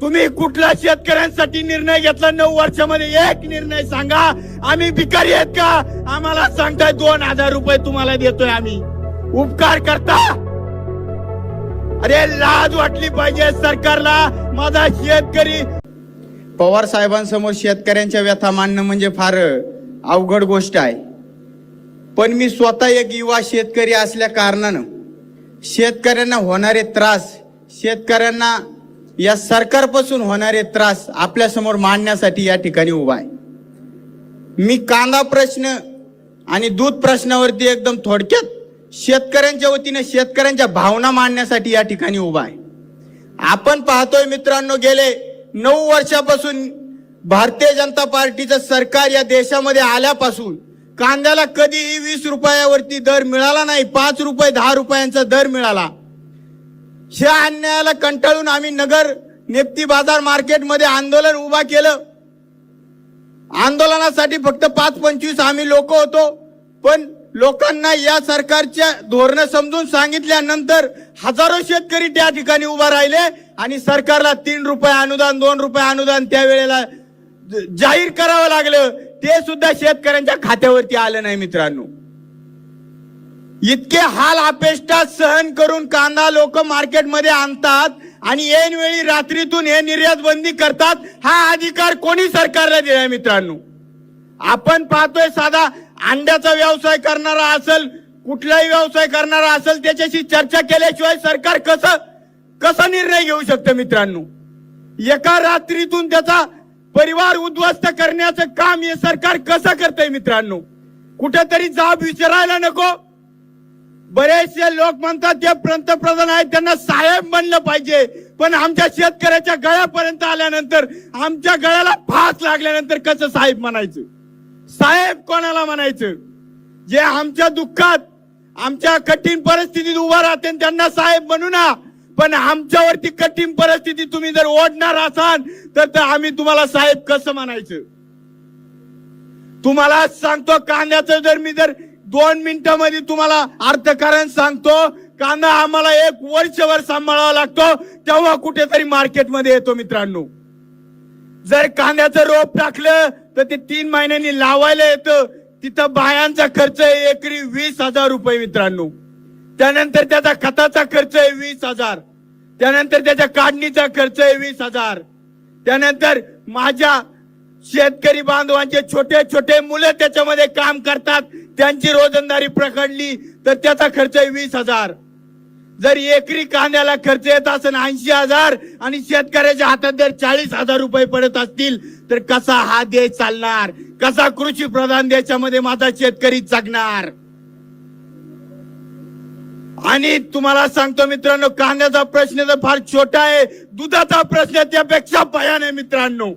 तुम्ही कुठला शेतकऱ्यांसाठी निर्णय घेतला? नऊ वर्षामध्ये एक निर्णय सांगा. आम्ही भिकारी आहेत का? आम्हाला सांगताय दोन हजार रुपये तुम्हाला देतोय आम्ही. उपकार करता. अरे लाज वाटली पाहिजे सरकारला. माझा शेतकरी पवार साहेबांसमोर शेतकऱ्यांच्या व्यथा मांडणं म्हणजे फार अवघड गोष्ट आहे. पण मी स्वतः एक युवा शेतकरी असल्या कारणानं शेतकऱ्यांना होणारे त्रास शेतकऱ्यांना या सरकारपासून होणारे त्रास आपल्यासमोर मांडण्यासाठी या ठिकाणी उभा आहे. मी कांदा प्रश्न आणि दूध प्रश्नावरती एकदम थोडक्यात शेतकऱ्यांच्या वतीने शेतकऱ्यांच्या भावना मांडण्यासाठी या ठिकाणी उभा आहे. आपण पाहतोय मित्रांनो गेले नऊ वर्षापासून भारतीय जनता पार्टीचं सरकार या देशामध्ये आल्यापासून कांद्याला कधीही वीस रुपयावरती दर मिळाला नाही पाच रुपये दहा रुपयांचा दर मिळाला. ह्या अन्यायाला कंटाळून आम्ही नगर नेप्ती बाजार मार्केटमध्ये आंदोलन उभा केलं. आंदोलनासाठी फक्त पाच पंचवीस आम्ही लोक होतो. पण लोकांना या सरकारच्या धोरणं समजून सांगितल्यानंतर हजारो शेतकरी त्या ठिकाणी उभा राहिले आणि सरकारला तीन रुपये अनुदान दोन रुपये अनुदान त्यावेळेला ज- जाहीर करावं लागलं. ते सुद्धा शेतकऱ्यांच्या खात्यावरती आलं नाही मित्रांनो. इतके हाल अपेष्टा सहन करून कांदा लोक मार्केटमध्ये आणतात आणि ऐन वेळी रात्रीतून हे निर्यात बंदी करतात हा अधिकार कोणी सरकारला दिलाय मित्रांनो? आपण पाहतोय साधा अंड्याचा व्यवसाय करणारा असेल कुठलाही व्यवसाय करणारा असेल त्याच्याशी चर्चा केल्याशिवाय सरकार कसं कसा निर्णय घेऊ शकतं मित्रांनो? एका रात्रीतून त्याचा परिवार उद्ध्वस्त करण्याचं काम हे सरकार कसं करतंय मित्रांनो? कुठेतरी जाब विचारायला नको? बरेचसे लोक म्हणतात जे पंतप्रधान आहेत त्यांना साहेब म्हणलं पाहिजे. पण आमच्या शेतकऱ्याच्या गळ्यापर्यंत आल्यानंतर आमच्या गळ्याला फास लागल्यानंतर कसं साहेब म्हणायचं? साहेब कोणाला म्हणायचं? जे आमच्या दुःखात आमच्या कठीण परिस्थितीत उभा राहते त्यांना साहेब म्हणू ना पण आमच्यावरती कठीण परिस्थिती तुम्ही जर ओढणार असाल तर तर आम्ही तुम्हाला साहेब कसं म्हणायचं? तुम्हाला सांगतो कांद्याचं जर मी जर दोन मिनिटांमध्ये तुम्हाला अर्थकारण सांगतो. कांदा आम्हाला एक वर्षभर सांभाळावा लागतो. तेव्हा कुठेतरी मार्केटमध्ये येतो मित्रांनो. जर कांद्याचं रोप टाकलं तर ते तीन महिन्यांनी लावायला येतं. तिथं बायांचा खर्च आहे एकरी वीस हजार रुपये मित्रांनो. त्यानंतर त्याचा खताचा खर्च आहे वीस हजार. त्यानंतर त्याच्या काढणीचा खर्च आहे वीस हजार. त्यानंतर माझ्या शेतकरी बांधवांचे छोटे छोटे मुलं त्याच्यामध्ये काम करतात. त्यांची रोजंदारी प्रकडली तर त्याचा खर्च आहे वीस हजार. जर एकरी कांद्याला खर्च येत असेल ऐंशी हजार आणि शेतकऱ्याच्या हातात जर चाळीस हजार रुपये पडत असतील तर कसा हा देश चालणार? कसा कृषी प्रधान देशामध्ये माझा शेतकरी जगणार? आणि तुम्हाला सांगतो मित्रांनो कांद्याचा प्रश्न तर फार छोटा आहे. दुधाचा प्रश्न त्यापेक्षा भयान आहे मित्रांनो.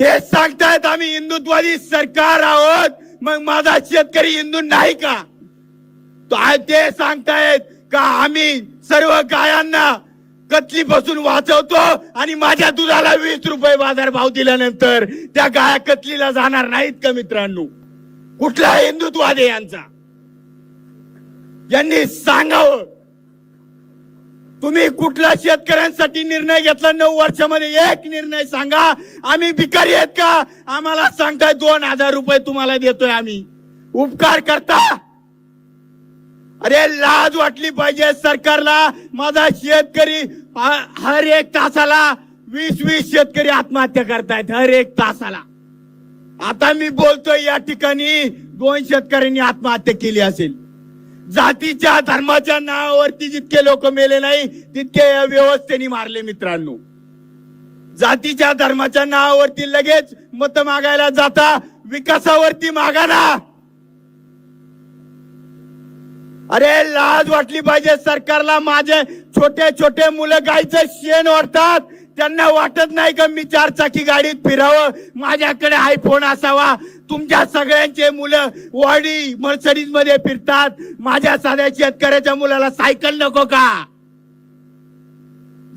हे सांगतायत आम्ही हिंदुत्वादी सरकार आहोत. मग माझा शेतकरी हिंदू नाही का? तो ते सांगतायत का आम्ही सर्व गायांना कतलीपासून वाचवतो आणि माझ्या दुधाला वीस रुपये बाजार भाव दिल्यानंतर त्या गाया कतलीला जाणार नाहीत का मित्रांनो? कुठला हिंदुत्वाद आहे यांचा? यांनी सांगावं. तुम्ही कुठला शेतकऱ्यांसाठी निर्णय घेतला? नऊ वर्षामध्ये एक निर्णय सांगा. आम्ही भिकारी आहेत का? आम्हाला सांगताय दोन हजार रुपये तुम्हाला देतोय आम्ही. उपकार करता. अरे लाज वाटली पाहिजे सरकारला. माझा शेतकरी ह- हर एक तासाला वीस वीस शेतकरी आत्महत्या करतायत हर एक तासाला. आता मी बोलतोय या ठिकाणी दोन शेतकऱ्यांनी आत्महत्या केली असेल. जातीच्या धर्माच्या नावावरती जितके लोक मेले नाही तितके या व्यवस्थेने मारले मित्रांनो. जातीच्या धर्माच्या नावावरती लगेच मत मागायला जाता विकासावरती मागा ना. अरे लाज वाटली पाहिजे सरकारला माझे छोटे छोटे मुलं गायचं शेण वाढतात त्यांना वाटत नाही का मी चार चाकी गाडीत फिरावं? माझ्याकडे आयफोन असावा. तुमच्या सगळ्यांचे मुलं वाडी मर्सडीजमध्ये फिरतात. माझ्या साध्या शेतकऱ्याच्या मुलाला सायकल नको का?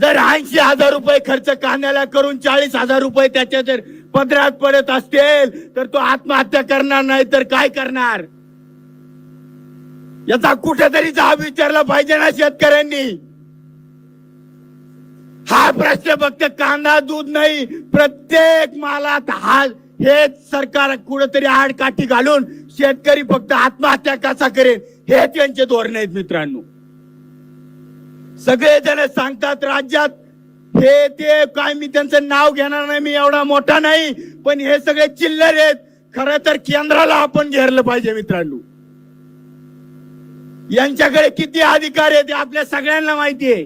जर ऐंशी हजार रुपये खर्च कांद्याला करून चाळीस हजार रुपये त्याच्या जर पदरात पडत असतील तर तो आत्महत्या करणार नाही तर काय करणार? याचा कुठेतरी जाब विचारला पाहिजे ना शेतकऱ्यांनी. हा प्रश्न फक्त कांदा दूध नाही प्रत्येक मालात हा हेच सरकार कुठेतरी आडकाठी घालून शेतकरी फक्त आत्महत्या कसा करेल हे त्यांचे धोरण आहेत मित्रांनो. सगळे जण सांगतात राज्यात हे ते काय मी त्यांचं नाव घेणार नाही मी एवढा मोठा नाही पण हे सगळे चिल्लर आहेत. खरं तर केंद्राला आपण घेरलं पाहिजे मित्रांनो. यांच्याकडे किती अधिकार आहेत हे आपल्या सगळ्यांना माहिती आहे.